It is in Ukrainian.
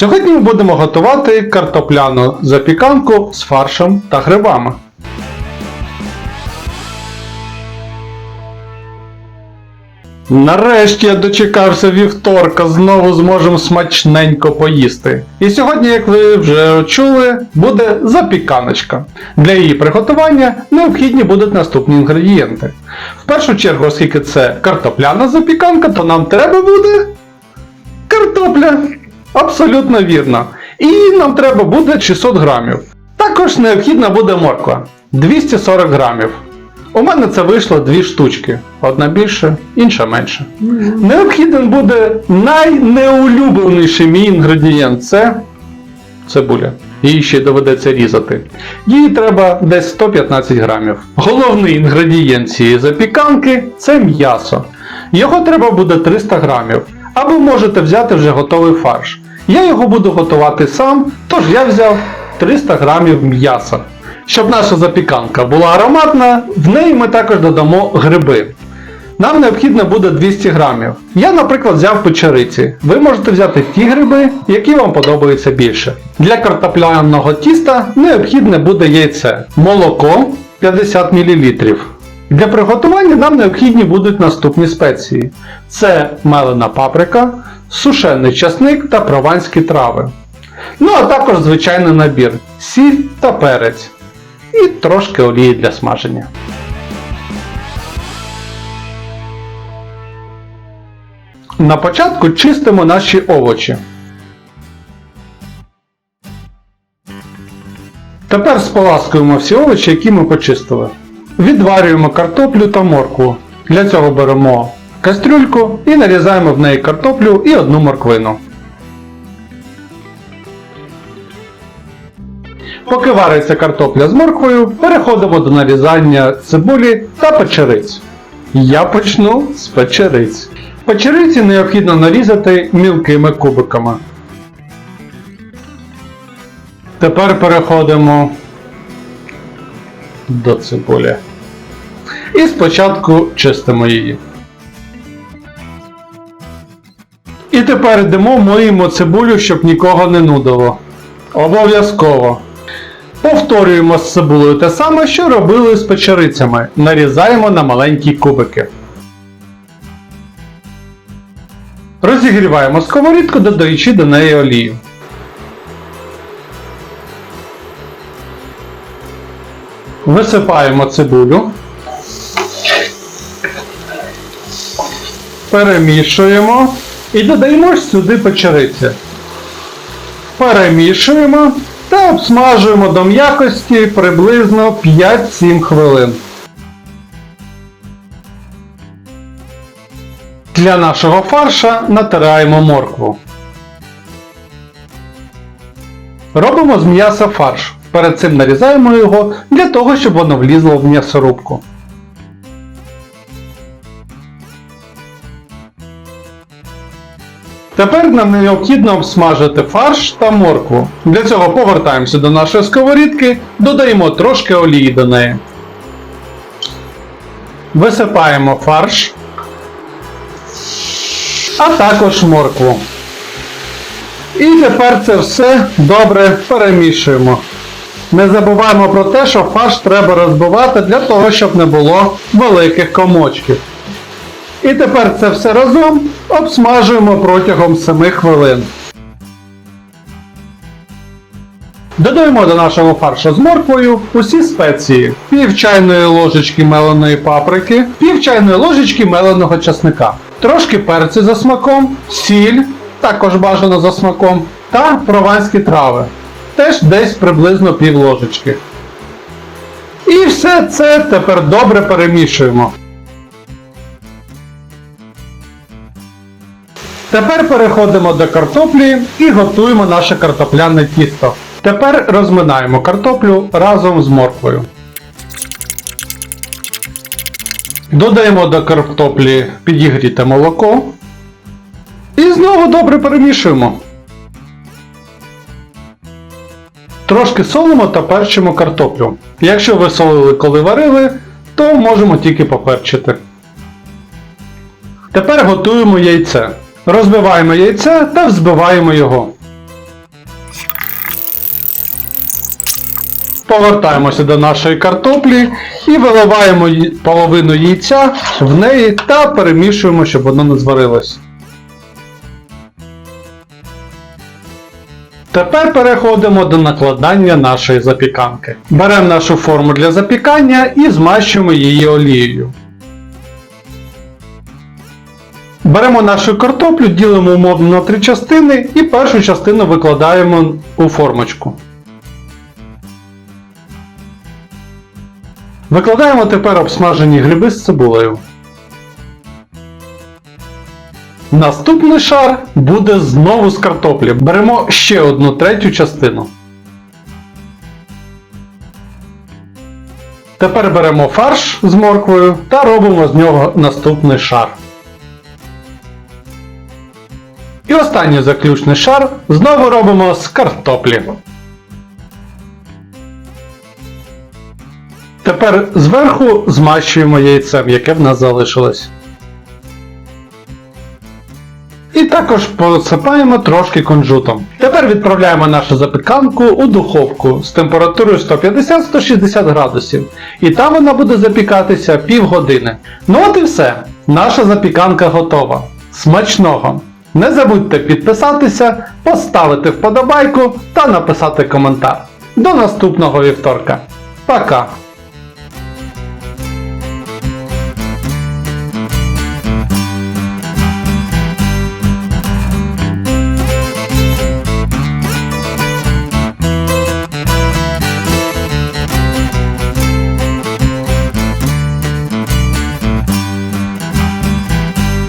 Сьогодні ми будемо готувати картопляну запіканку з фаршем та грибами. Нарешті я дочекався вівторка, знову зможемо смачненько поїсти. І сьогодні, як ви вже чули, буде запіканочка. Для її приготування необхідні будуть наступні інгредієнти. В першу чергу, оскільки це картопляна запіканка, то нам треба буде картопля. Абсолютно вірно. І нам треба буде 600 грамів. Також необхідна буде морква 240 грамів. У мене це вийшло дві штучки. Одна більше, інша менше. Необхідним буде найнеулюбленіший мій інгредієнт це цибуля. Її ще доведеться різати. Її треба десь 115 грамів. Головний інгредієнт цієї запіканки це м'ясо. Його треба буде 300 грамів. Або можете взяти вже готовий фарш. Я його буду готувати сам, тож я взяв 300 грамів м'яса. Щоб наша запіканка була ароматна, в неї ми також додамо гриби. Нам необхідно буде 200 грамів. Я, наприклад, взяв печериці. Ви можете взяти ті гриби, які вам подобаються більше. Для картопляного тіста необхідне буде яйце, молоко 50 мл. Для приготування нам необхідні будуть наступні спеції: це мелена паприка, сушений часник та прованські трави. Ну а також звичайний набір сіль та перець. І трошки олії для смаження. На початку чистимо наші овочі. Тепер споласкуємо всі овочі, які ми почистили. Відварюємо картоплю та моркву. Для цього беремо кастрюльку і нарізаємо в неї картоплю і одну морквину. Поки вариться картопля з морквою, переходимо до нарізання цибулі та печериць. Я почну з печериць. Печериці необхідно нарізати мілкими кубиками. Тепер переходимо до цибулі. І спочатку чистимо її. І тепер йдемо моїмо цибулю, щоб нікого не нудило. Обов'язково. Повторюємо з цибулею те саме, що робили з печерицями. Нарізаємо на маленькі кубики. Розігріваємо сковорідку, додаючи до неї олію. Висипаємо цибулю. Перемішуємо і додаємо сюди печериці. Перемішуємо та обсмажуємо до м'якості приблизно 5-7 хвилин. Для нашого фарша натираємо моркву. Робимо з м'яса фарш. Перед цим нарізаємо його для того, щоб воно влізло в м'ясорубку. Тепер нам необхідно обсмажити фарш та моркву. Для цього повертаємося до нашої сковорідки, додаємо трошки олії до неї. Висипаємо фарш, а також моркву. І тепер це все добре перемішуємо. Не забуваємо про те, що фарш треба розбивати для того, щоб не було великих комочків. І тепер це все разом обсмажуємо протягом 7 хвилин. Додаємо до нашого фаршу з морквою усі спеції. Пів чайної ложечки меленої паприки, пів чайної ложечки меленого часника, трошки перцю за смаком, сіль, також бажано за смаком, та прованські трави. Теж десь приблизно пів ложечки. І все це тепер добре перемішуємо. Тепер переходимо до картоплі і готуємо наше картопляне тісто. Тепер розминаємо картоплю разом з морквою. Додаємо до картоплі підігріте молоко. І знову добре перемішуємо. Трошки солимо та перчимо картоплю. Якщо ви солили, коли варили, то можемо тільки поперчити. Тепер готуємо яйце. Розбиваємо яйце та взбиваємо його. Повертаємося до нашої картоплі і виливаємо половину яйця в неї та перемішуємо, щоб воно не зварилось. Тепер переходимо до накладання нашої запіканки. Беремо нашу форму для запікання і змащуємо її олією. Беремо нашу картоплю, ділимо умовно на три частини і першу частину викладаємо у формочку. Викладаємо тепер обсмажені гриби з цибулею. Наступний шар буде знову з картоплі. Беремо ще одну третю частину. Тепер беремо фарш з морквою та робимо з нього наступний шар. І останній заключний шар знову робимо з картоплі. Тепер зверху змащуємо яйцем, яке в нас залишилось. І також посипаємо трошки кунжутом. Тепер відправляємо нашу запіканку у духовку з температурою 150-160 градусів. І там вона буде запікатися півгодини. Ну от і все. Наша запіканка готова. Смачного! Не забудьте підписатися, поставити вподобайку та написати коментар. До наступного вівторка. Пока!